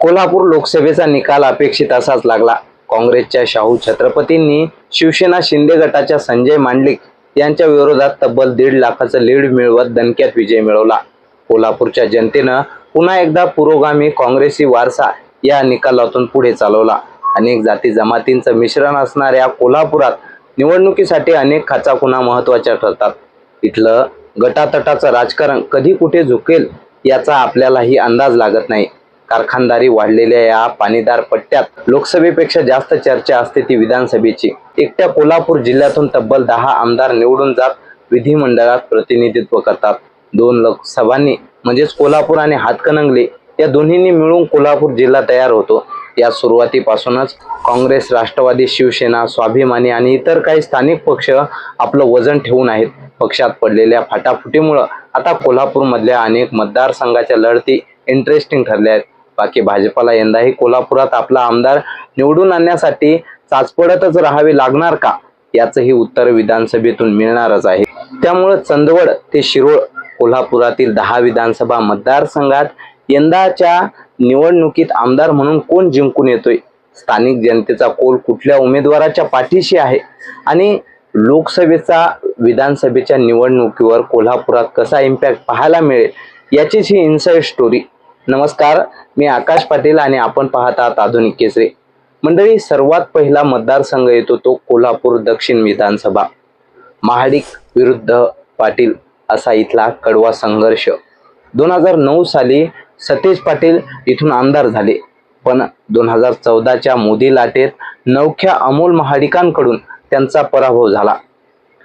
कोल्हापूर लोकसभेचा निकाल अपेक्षित असाच लागला. काँग्रेसच्या शाहू छत्रपतींनी शिवसेना शिंदे गटाच्या संजय मांडलिक यांच्या विरोधात तब्बल दीड लाखाचं लीड मिळवत दणक्यात विजय मिळवला. कोल्हापूरच्या जनतेनं पुन्हा एकदा पुरोगामी काँग्रेसी वारसा या निकालातून पुढे चालवला. अनेक जाती जमातींचं मिश्रण असणाऱ्या कोल्हापुरात निवडणुकीसाठी अनेक खाचाखुणा महत्त्वाच्या ठरतात. इथलं गटातटाचं राजकारण कधी कुठे झुकेल याचा आपल्यालाही अंदाज लागत नाही. कारखानदारी वाढलेल्या या पाणीदार पट्ट्यात लोकसभेपेक्षा जास्त चर्चा असते ती विधानसभेची. एकट्या कोल्हापूर जिल्ह्यातून तब्बल दहा आमदार निवडून जात विधिमंडळात प्रतिनिधित्व करतात. दोन लोकसभांनी म्हणजेच कोल्हापूर आणि हातकणंगले या दोन्हींनी मिळून कोल्हापूर जिल्हा तयार होतो. या सुरुवातीपासूनच काँग्रेस राष्ट्रवादी शिवसेना स्वाभिमानी आणि इतर काही स्थानिक पक्ष आपलं वजन ठेवून आहेत. पक्षात पडलेल्या फाटाफुटीमुळं आता कोल्हापूरमधल्या अनेक मतदारसंघाच्या लढती इंटरेस्टिंग ठरल्या आहेत. बाकी भाजपाला यंदाही कोल्हापुरात आपला आमदार निवडून आणण्यासाठी चाचपडतच राहावे लागणार का? याचंही उत्तर विधानसभेतून मिळणारच आहे. त्यामुळं चंदवड ते शिरोळ कोल्हापुरातील दहा विधानसभा मतदारसंघात यंदाच्या निवडणुकीत आमदार म्हणून कोण जिंकून येतोय? स्थानिक जनतेचा कोल कुठल्या उमेदवाराच्या पाठीशी आहे? आणि लोकसभेचा विधानसभेच्या निवडणुकीवर कोल्हापुरात कसा इम्पॅक्ट पाहायला मिळेल? याचीच ही इन्साईड स्टोरी नमस्कार मी आकाश पाटील आणि आपण पाहत आहात आधुनिक केसरी. मंडळी सर्वात पहिला मतदारसंघ येतो तो कोल्हापूर दक्षिण विधानसभा. महाडिक विरुद्ध पाटील असा इथला कडवा संघर्ष. दोन हजार नऊ साली सतेज पाटील इथून आमदार झाले. पण दोन हजार चौदाच्या मोदी लाटेत नवख्या अमोल महाडिकांकडून त्यांचा पराभव झाला.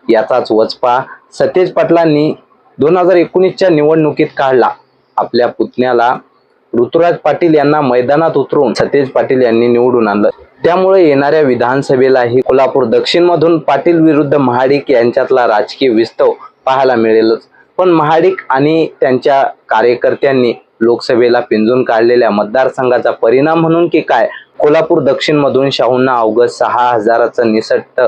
याचाच वचपा सतेज पाटलांनी दोन हजार एकोणीसच्या निवडणुकीत काढला. आपल्या पुतण्याला ऋतुराज पाटील यांना मैदानात उतरून सतेज पाटील यांनी निवडून आणलं. त्यामुळे येणाऱ्या विधानसभेलाही कोल्हापूर दक्षिण मधून पाटील विरुद्ध महाडिक यांच्यातला राजकीय विस्तव पाहायला मिळेलच. पण महाडिक आणि त्यांच्या कार्यकर्त्यांनी लोकसभेला पिंजून काढलेल्या मतदारसंघाचा परिणाम म्हणून की काय? कोल्हापूर दक्षिण मधून शाहूंना अवघं सहा हजाराचं निसट्ट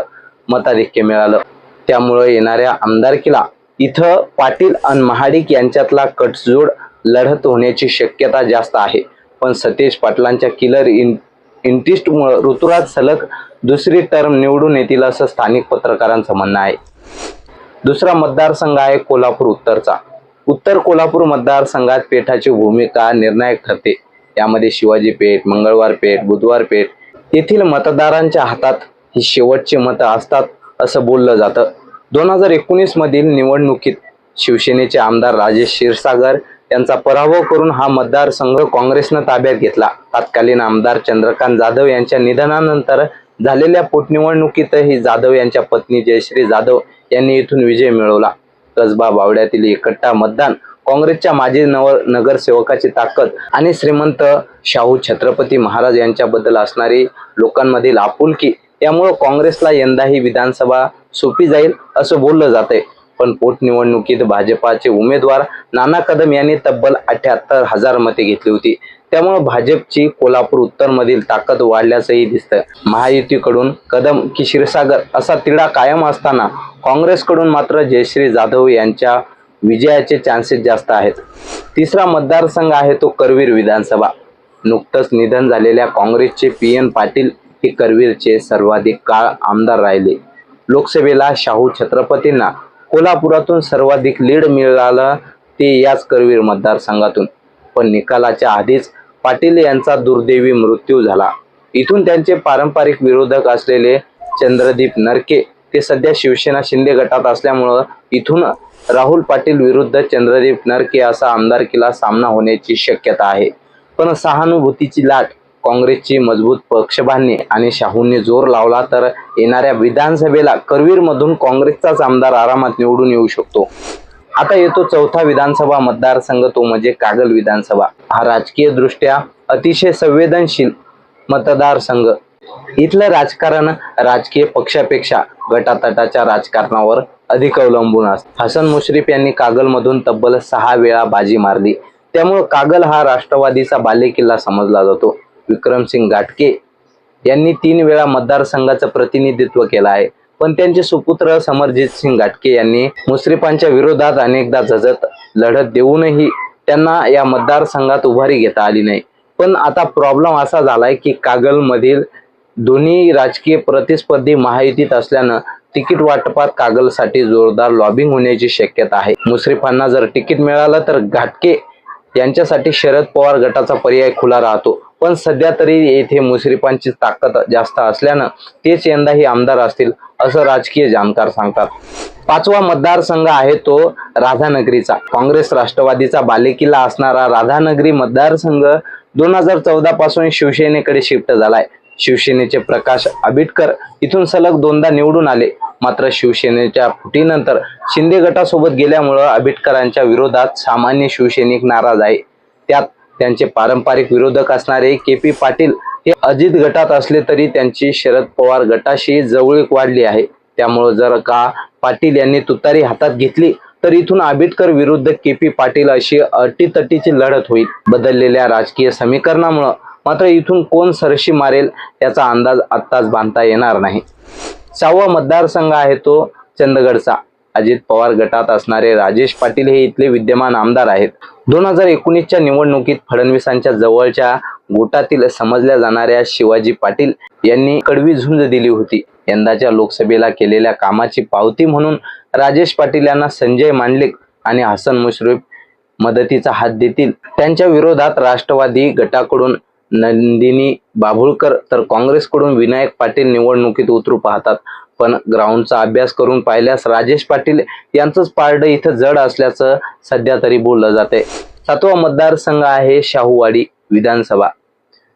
मताधिक्य मिळालं. त्यामुळे येणाऱ्या आमदारकीला इथं पाटील आणि महाडिक यांच्यातला कटजोड लढत होण्याची शक्यता जास्त आहे. पण सतेज पाटलांच्या किलर इन इंटिस्टमुळं ऋतुराज सलग दुसरी टर्म निवडून येतील असं स्थानिक पत्रकारांचं म्हणणं आहे. दुसरा मतदारसंघ आहे कोल्हापूर उत्तरचा. उत्तर कोल्हापूर मतदारसंघात पेठाची भूमिका निर्णायक ठरते. यामध्ये शिवाजी पेठ मंगळवार पेठ बुधवार पेठ येथील मतदारांच्या हातात ही शेवटची मतं असतात असं बोललं जातं. दोन हजार एकोणीसमधील निवडणुकीत शिवसेनेचे आमदार राजेश क्षीरसागर यांचा पराभव करून हा मतदारसंघ काँग्रेसनं ताब्यात घेतला. तत्कालीन आमदार चंद्रकांत जाधव यांच्या निधनानंतर झालेल्या पोटनिवडणुकीतही जाधव यांच्या पत्नी जयश्री जाधव यांनी इथून विजय मिळवला. कसबा बावड्यातील एकट्टा मतदान काँग्रेसच्या माजी नव नगरसेवकाची ताकद आणि श्रीमंत शाहू छत्रपती महाराज यांच्याबद्दल असणारी लोकांमधील आपुलकी यामुळं काँग्रेसला यंदाही विधानसभा सोपी जाईल असं बोललं जातंय. पण पोटनिवडणुकीत भाजपाचे उमेदवार नाना कदम यांनी तब्बल अठ्याहत्तर हजार मते घेतली होती. त्यामुळे भाजपची कोल्हापूर उत्तरमधील ताकद वाढल्याचंही दिसतं महायुतीकडून कदम की क्षीरसागर असा तिढा कायम असताना काँग्रेसकडून मात्र जयश्री जाधव यांच्या विजयाचे चान्सेस जास्त आहेत. तिसरा मतदारसंघ आहे तो करवीर विधानसभा. नुकतंच निधन झालेल्या काँग्रेसचे पी एन पाटील हे करवीरचे सर्वाधिक काळ आमदार राहिले. लोकसभेला शाहू छत्रपतींना कोल्हापुरातून सर्वाधिक लीड मिळालं ते याच करवीर मतदारसंघातून. पण निकालाच्या आधीच पाटील यांचा दुर्दैवी मृत्यू झाला. इथून त्यांचे पारंपरिक विरोधक असलेले चंद्रदीप नरके ते सध्या शिवसेना शिंदे गटात असल्यामुळं इथून राहुल पाटील विरुद्ध चंद्रदीप नरके असा आमदारकीला सामना होण्याची शक्यता आहे. पण सहानुभूतीची लाट काँग्रेसची मजबूत पक्षबांधणी आणि शाहूंनी जोर लावला तर येणाऱ्या विधानसभेला करवीरमधून काँग्रेसचाच आमदार आरामात निवडून येऊ शकतो. आता येतो चौथा विधानसभा मतदारसंघ तो म्हणजे कागल विधानसभा. हा राजकीय दृष्ट्या अतिशय संवेदनशील मतदारसंघ. इथलं राजकारण राजकीय पक्षापेक्षा गटातटाच्या राजकारणावर अधिक अवलंबून असत. हसन मुश्रीफ यांनी कागलमधून तब्बल सहा वेळा बाजी मारली. त्यामुळे कागल हा राष्ट्रवादीचा बालेकिल्ला समजला जातो. विक्रमसिंग घाटके यांनी तीन वेळा मतदारसंघाचं प्रतिनिधित्व केलं आहे. पण त्यांचे सुपुत्र समरजित सिंग घाटके यांनी मुश्रीफांच्या विरोधात अनेकदा झजत लढत देऊनही त्यांना या मतदारसंघात उभारी घेता आली नाही. पण आता प्रॉब्लेम असा झालाय की कागलमधील दोन्ही राजकीय प्रतिस्पर्धी महायुतीत असल्यानं तिकीट वाटपात कागलसाठी जोरदार लॉबिंग होण्याची शक्यता आहे. मुश्रीफांना जर तिकीट मिळालं तर घाटके यांच्यासाठी शरद पवार गटाचा पर्याय खुला राहतो. पण सध्या तरी येथे मुश्रीफांची ताकद जास्त असल्यानं तेच यंदाही आमदार असतील असं राजकीय जाणकार सांगतात. पाचवा मतदारसंघ आहे तो राधानगरीचा. काँग्रेस राष्ट्रवादीचा बालेकिल्ला असणारा राधानगरी मतदारसंघ दोन हजार चौदा पासून शिवसेनेकडे शिफ्ट झालाय. शिवसेनेचे प्रकाश आबिटकर इथून सलग दोनदा निवडून आले. मात्र शिवसेनेच्या फुटीनंतर शिंदे गटासोबत गेल्यामुळं आबिटकरांच्या विरोधात सामान्य शिवसैनिक नाराज आहे. त्यात त्यांचे पारंपरिक विरोधक असणारे के पी पाटील हे अजित गटात असले तरी त्यांची शरद पवार गटाशी जवळीक वाढली आहे. त्यामुळं जर का पाटील यांनी तुतारी हातात घेतली तर इथून आंबेडकर विरुद्ध के पी पाटील अशी अटीतटीची लढत होईल. बदललेल्या राजकीय समीकरणामुळं मात्र इथून कोण सरशी मारेल याचा अंदाज आत्ताच बांधता येणार नाही. सहावा मतदारसंघ आहे तो चंदगडचा. अजित पवार गटात असणारे राजेश पाटील हे इथले विद्यमान आमदार आहेत. दोन हजार एकोणीसच्या निवडणुकीत फडणवीसांच्या जवळच्या गोटातील समजल्या जाणाऱ्या शिवाजी पाटील यांनी कडवी झुंज दिली होती. यंदाच्या लोकसभेला केलेल्या कामाची पावती म्हणून राजेश पाटील यांना संजय मांडलिक आणि हसन मुश्रीफ मदतीचा हात देतील. त्यांच्या विरोधात राष्ट्रवादी गटाकडून नंदिनी बाभुळकर तर काँग्रेसकडून विनायक पाटील निवडणुकीत उतरू पाहतात. पण ग्राउंडचा अभ्यास करून पाहिल्यास राजेश पाटील यांचंच पारडं इथं जड असल्याचं सध्या तरी बोललं जाते सातवा मतदारसंघ आहे शाहूवाडी विधानसभा.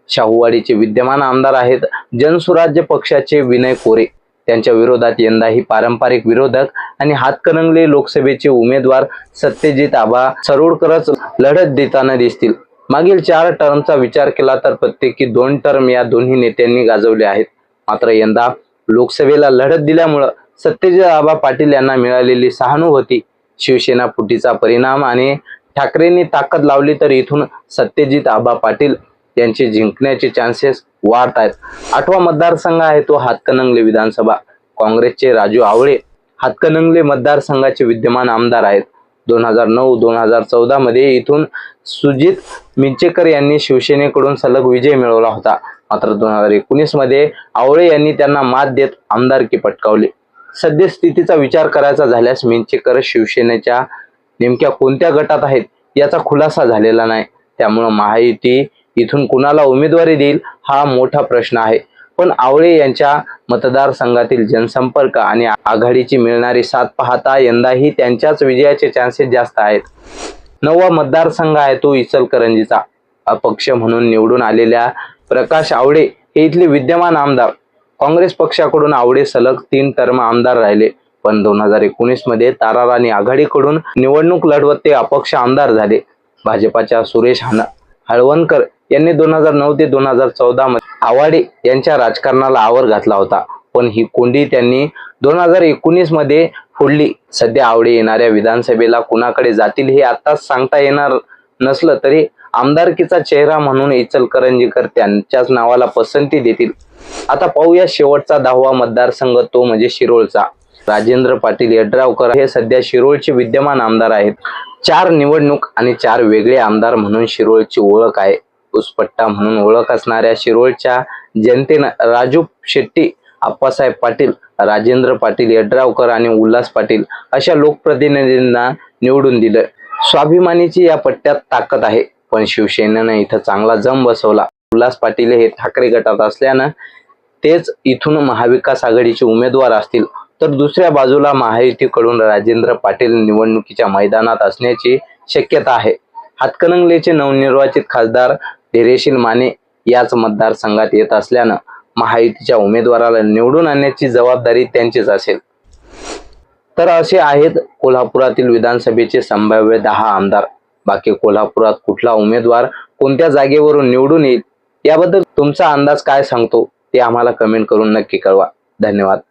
शाहूवाडीचे विद्यमान आमदार आहेत जनसुराज्य पक्षाचे विनय कोरे. त्यांच्या विरोधात यंदाही पारंपरिक विरोधक आणि हातकणंगले लोकसभेचे उमेदवार सत्यजित आबा सरोडकरच लढत देताना दिसतील. मागील चार टर्मचा विचार केला तर प्रत्येकी दोन टर्म या दोन्ही नेत्यांनी गाजवले आहेत. मात्र यंदा लोकसभेला लढत दिल्यामुळं सत्यजित आबा पाटील यांना मिळालेली सहानुभूती शिवसेना फुटीचा परिणाम आणि ठाकरेंनी ताकद लावली तर इथून सत्यजित आबा पाटील यांचे जिंकण्याचे चान्सेस वाढत आहेत. आठवा मतदारसंघ आहे तो हातकणंगले विधानसभा. काँग्रेसचे राजू आवळे हातकणंगले मतदारसंघाचे विद्यमान आमदार आहेत. दोन हजार नऊ दोन हजार चौदा मध्ये इथून सुजित मिंचेकर यांनी शिवसेनेकडून सलग विजय मिळवला होता. मात्र दोन हजार एकोणीसमध्ये आवळे यांनी त्यांना मात देत आमदारकी पटकावली. सद्यस्थितीचा विचार करायचा झाल्यास मिंचेकर शिवसेनेच्या नेमक्या कोणत्या गटात आहेत याचा खुलासा झालेला नाही. त्यामुळं महायुती इथून कुणाला उमेदवारी देईल हा मोठा प्रश्न आहे. पण आवळे यांच्या मतदारसंघातील जनसंपर्क आणि आघाडीची मिळणारी साथ पाहता यंदाही त्यांच्याच विजयाचे चान्सेस जास्त आहेत. नववा मतदारसंघ आहे तो इचलकरंजीचा. अपक्ष म्हणून निवडून आलेल्या प्रकाश आवडे हे इथले विद्यमान आमदार. काँग्रेस पक्षाकडून आवडे सलग तीन टर्म आमदार राहिले. पण दोन हजार एकोणीसमध्ये ताराराणी आघाडीकडून निवडणूक लढवत ते अपक्ष आमदार झाले. भाजपाच्या सुरेश हान हळवणकर यांनी दोन हजार नऊ ते दोन हजार चौदा मध्ये आवाडे यांच्या राजकारणाला आवर घातला होता. पण ही कोंडी त्यांनी दोन हजार एकोणीसमध्ये फोडली. सध्या आवडे येणाऱ्या विधानसभेला कुणाकडे जातील हे आताच सांगता येणार नसलं तरी आमदारकीचा चेहरा म्हणून इचलकरंजीकर त्यांच्याच नावाला पसंती देतील. आता पाहूया शेवटचा दहावा मतदारसंघ तो म्हणजे शिरोळचा. राजेंद्र पाटील यड्रावकर हे सध्या शिरोळचे विद्यमान आमदार आहेत. चार निवडणूक आणि चार वेगळे आमदार म्हणून शिरोळची ओळख आहे. उसपट्टा म्हणून ओळख असणाऱ्या शिरोळच्या जनतेनं राजू शेट्टी आप्पासाहेब पाटील राजेंद्र पाटील यड्रावकर आणि उल्हास पाटील अशा लोकप्रतिनिधींना निवडून दिलं. स्वाभिमानीची या पट्ट्यात ताकद आहे. पण शिवसेनेनं इथं चांगला जम बसवला. उल्हास पाटील हे ठाकरे गटात असल्यानं तेच इथून महाविकास आघाडीचे उमेदवार असतील. तर दुसऱ्या बाजूला महायुतीकडून राजेंद्र पाटील निवडणुकीच्या मैदानात असण्याची शक्यता आहे. हातकणंगलेचे नवनिर्वाचित खासदार धैर्यशील माने याच मतदारसंघात येत असल्यानं महायुतीच्या उमेदवाराला निवडून आणण्याची जबाबदारी त्यांचीच असेल. तर असे आहेत कोल्हापुरातील विधानसभेचे संभाव्य दहा आमदार. बाकी कोल्हापुरात कुठला उमेदवार कोणत्या जागेवरून निवडून येईल याबद्दल तुमचा अंदाज काय सांगतो ते आम्हाला कमेंट करून नक्की कळवा. धन्यवाद.